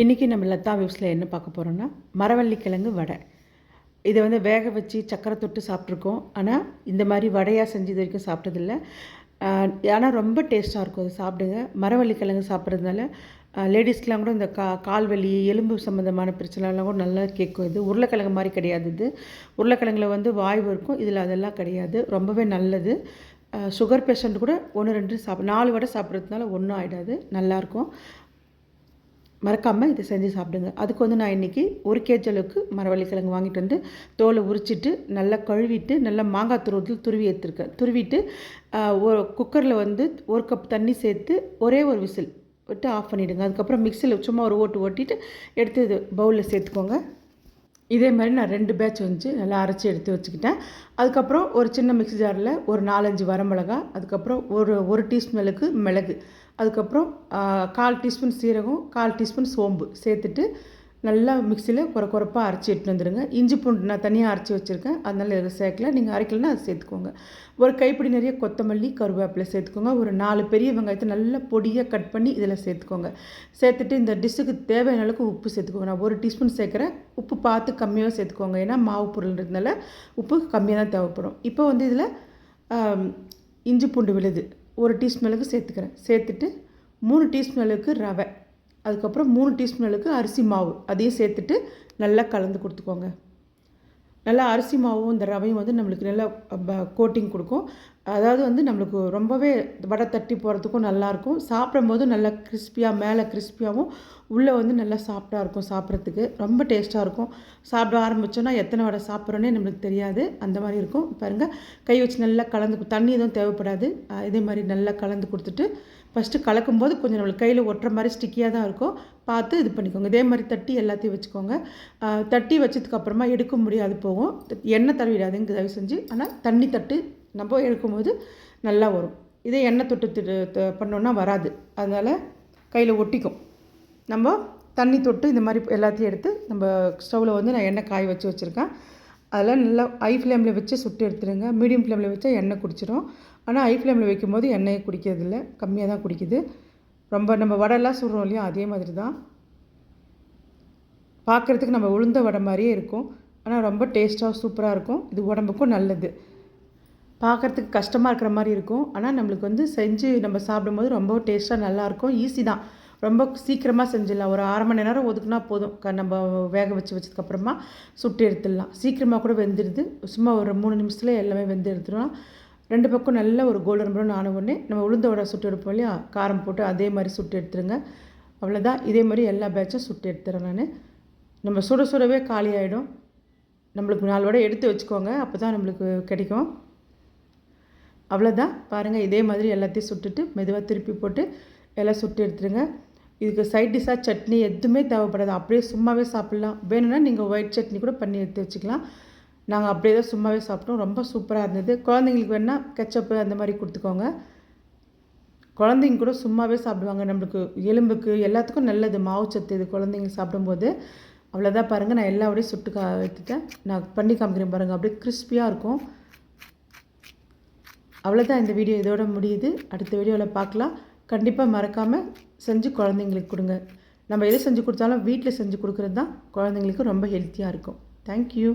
இன்றைக்கி நம்ம லத்தா வியூஸில் என்ன பார்க்க போகிறோன்னா மரவள்ளிக்கிழங்கு வடை. இதை வந்து வேக வச்சு சக்கரை தொட்டு சாப்பிட்ருக்கோம் ஆனால் இந்த மாதிரி வடையாக செஞ்சு இது வரைக்கும் சாப்பிட்டதில்ல. ஆனால் ரொம்ப டேஸ்ட்டாக இருக்கும் அது சாப்பிடுங்க. மரவள்ளி கிழங்கு சாப்பிட்றதுனால லேடிஸ்க்கெலாம் கூட இந்த கா கால் வலி எலும்பு சம்மந்தமான பிரச்சனைலாம் கூட நல்லா கேட்கும். இது உருளைக்கிழங்கு மாதிரி கிடையாது இது. உருளைக்கிழங்குல வந்து வாய்வு இருக்கும். இதில் அதெல்லாம் கிடையாது. ரொம்பவே நல்லது. சுகர் பேஷண்ட் கூட ஒன்று ரெண்டு சாப்பிட நாலு வடை சாப்பிட்றதுனால ஒன்றும் ஆகிடாது நல்லாயிருக்கும் மறக்காமல் இதை செஞ்சு சாப்பிடுங்க. அதுக்கு வந்து நான் இன்றைக்கி ஒரு கேஜி அளவுக்கு மரவள்ளி கிழங்கு வாங்கிட்டு வந்து தோலை உரிச்சிட்டு நல்லா கழுவிட்டு நல்லா மாங்காய் துருவத்தில் துருவி எடுத்துருக்கேன். துருவிட்டு ஒரு குக்கரில் வந்து ஒரு கப் தண்ணி சேர்த்து ஒரே ஒரு விசில் விட்டு ஆஃப் பண்ணிவிடுங்க அதுக்கப்புறம் மிக்சியில் சும்மா ஒரு ஓட்டு ஓட்டிட்டு எடுத்து இது பவுலில் சேர்த்துக்கோங்க. இதே மாதிரி நான் ரெண்டு பேட்ச் வந்து நல்லா அரைச்சி எடுத்து வச்சுக்கிட்டேன். அதுக்கப்புறம் ஒரு சின்ன மிக்ஸி ஜாரில் ஒரு நாலஞ்சு வரமிளகா அதுக்கப்புறம் ஒரு ஒரு டீஸ்பூன் அளவுக்கு மிளகு அதுக்கப்புறம் கால் டீஸ்பூன் சீரகம் கால் டீஸ்பூன் சோம்பு சேர்த்துட்டு நல்லா மிக்சியில் குறை குறைப்பாக அரைச்சி எடுத்துன்னு வந்துடுங்க இஞ்சி பூண்டு நான் தனியாக அரைச்சி வச்சுருக்கேன். அதனால் இதில் சேர்க்கல. நீங்கள் அரைக்கலன்னா அதை சேர்த்துக்கோங்க. ஒரு கைப்பிடி நிறைய கொத்தமல்லி கருவேப்பிலை சேர்த்துக்கோங்க. ஒரு நாலு பெரிய வெங்காயத்தை நல்லா பொடியாக கட் பண்ணி இதில் சேர்த்துக்கோங்க. சேர்த்துட்டு இந்த டிஷ்ஷுக்கு தேவையான அளவுக்கு உப்பு சேர்த்துக்கோங்க. நான் ஒரு டீஸ்பூன் சேர்க்குறேன் உப்பு பார்த்து கம்மியாக சேர்த்துக்கோங்க. ஏன்னா மாவு பொருள்ன்றதுனால உப்பு கம்மியாக தான் தேவைப்படும். இப்போ வந்து இதில் இஞ்சி பூண்டு விழுது. ஒரு டீஸ்பூன் அளவுக்கு சேர்த்துக்கிறேன். சேர்த்துட்டு மூணு டீஸ்பூன் அளவுக்கு ரவை. அதுக்கப்புறம் மூணு டீஸ்பூன் அளவுக்கு அரிசி மாவு. அதையும் சேர்த்துட்டு நல்லா கலந்து கொடுத்துக்கோங்க. நல்லா அரிசி மாவும் இந்த ரவையும் வந்து நம்மளுக்கு நல்லா கோட்டிங் கொடுக்கும். அதாவது வந்து நம்மளுக்கு ரொம்பவே வடை தட்டி போகிறதுக்கும் நல்லாயிருக்கும். சாப்பிடும் போது நல்லா கிறிஸ்பியாக மேலே கிறிஸ்பியாகவும் உள்ளே வந்து நல்லா சாஃப்டாக இருக்கும் சாப்பிட்றதுக்கு. ரொம்ப டேஸ்ட்டாக இருக்கும். சாப்பிட ஆரம்பித்தோன்னா எத்தனை வடை சாப்பிட்றோன்னே நம்மளுக்கு தெரியாது. அந்த மாதிரி இருக்கும். பாருங்கள் கை வச்சு நல்லா கலந்து தண்ணி எதுவும் தேவைப்படாது. இதே மாதிரி நல்லா கலந்து கொடுத்துட்டு ஃபஸ்ட்டு கலக்கும்போது கொஞ்சம் நம்மளுக்கு கையில் ஒட்டுற மாதிரி ஸ்டிக்கியாக தான் இருக்கும். பார்த்து இது பண்ணிக்கோங்க. இதே மாதிரி தட்டி எல்லாத்தையும் வச்சுக்கோங்க. தட்டி வச்சதுக்கப்புறமா எடுக்க முடியாது போகும். எண்ணெய் தடவிடாதுங்க தயவு செஞ்சு. ஆனால் தண்ணி தட்டு நம்ம எடுக்கும்போது நல்லா வரும். இதே எண்ணெய் தொட்டு பண்ணோன்னா வராது. அதனால் கையில் ஒட்டிக்கும். நம்ம தண்ணி தொட்டு இந்த மாதிரி எல்லாத்தையும் எடுத்து நம்ம ஸ்டவ்வில் வந்து நான் எண்ணெய் காய வச்சு வச்சுருக்கேன். அதெல்லாம் நல்லா ஹை ஃப்ளேமில் வச்சு சுட்டு எடுத்துருங்க மீடியம் ஃப்ளேமில் வச்சா எண்ணெய் குடிச்சிடும் ஆனால் ஹை ஃப்ளேமில் வைக்கும்போது எண்ணெயை குடிக்கிறதில்ல. கம்மியாக தான் குடிக்குது. ரொம்ப நம்ம வடைலாம் சுடுறோம் இல்லையா? அதே மாதிரி தான் பார்க்குறதுக்கு நம்ம உளுந்த வடை மாதிரியே இருக்கும். ஆனால் ரொம்ப டேஸ்ட்டாக சூப்பராக இருக்கும். இது உடம்புக்கும் நல்லது. பார்க்குறதுக்கு கஷ்டமாக இருக்கிற மாதிரி இருக்கும். ஆனால் நம்மளுக்கு வந்து செஞ்சு நம்ம சாப்பிடும்போது ரொம்ப டேஸ்ட்டாக நல்லாயிருக்கும் ஈஸி தான். ரொம்ப சீக்கிரமாக செஞ்சிடலாம். ஒரு அரை மணி நேரம் ஒதுக்குனா போதும். க நம்ம வேக வச்சு வச்சதுக்கப்புறமா சுட்டு எடுத்துடலாம். சீக்கிரமாக கூட வெந்துடுது சும்மா ஒரு மூணு நிமிஷத்தில் எல்லாமே வெந்து எடுத்துடலாம். ரெண்டு பக்கம் நல்ல ஒரு கோல்டன் ப்ரௌன் ஆன உடனே நம்ம உளுந்த வடை சுட்டு எடுப்போம் இல்லையா? காரம் போட்டு அதே மாதிரி சுட்டு எடுத்துருங்க. அவ்வளோதான் இதே மாதிரி எல்லா பேட்சும் சுட்டு எடுத்துறேன் நான். நம்ம சுட சுடவே காலி ஆகிடும் நம்மளுக்கு நாலு வடை எடுத்து வச்சுக்கோங்க. அப்போ தான் நம்மளுக்கு கிடைக்கும். அவ்வளோதான் பாருங்கள் இதே மாதிரி எல்லாத்தையும் சுட்டுட்டு மெதுவாக திருப்பி போட்டு எல்லாம் சுட்டு எடுத்துருங்க. இதுக்கு சைட் டிஷ்ஷாக சட்னி எதுவுமே தேவைப்படாது. அப்படியே சும்மாவே சாப்பிட்லாம். வேணும்னா நீங்கள் ஒயிட் சட்னி கூட பண்ணி எடுத்து வச்சுக்கலாம். நாங்கள் அப்படியே தான் சும்மாவே சாப்பிட்டோம். ரொம்ப சூப்பராக இருந்தது. குழந்தைங்களுக்கு வேணால் கெச்சப்பு அந்த மாதிரி கொடுத்துக்கோங்க. குழந்தைங்க கூட சும்மாவே சாப்பிடுவாங்க. நம்மளுக்கு எலும்புக்கு எல்லாத்துக்கும் நல்லது. மாவு சத்து இது குழந்தைங்க சாப்பிடும்போது. அவ்வளோதான் பாருங்கள் நான் எல்லா அப்படியே சுட்டு கா எடுத்துட்டேன். நான் பண்ணி காமிக்கிறேன் பாருங்கள் அப்படியே கிறிஸ்பியாக இருக்கும். அவ்வளோதான் இந்த வீடியோ இதோட முடியுது. அடுத்த வீடியோவில் பார்க்கலாம். கண்டிப்பாக மறக்காமல் செஞ்சு குழந்தைங்களுக்கு கொடுங்க. நம்ம எது செஞ்சு கொடுத்தாலும் வீட்டில் செஞ்சு கொடுக்குறது தான் குழந்தைங்களுக்கு ரொம்ப ஹெல்த்தியாக இருக்கும். தேங்க்யூ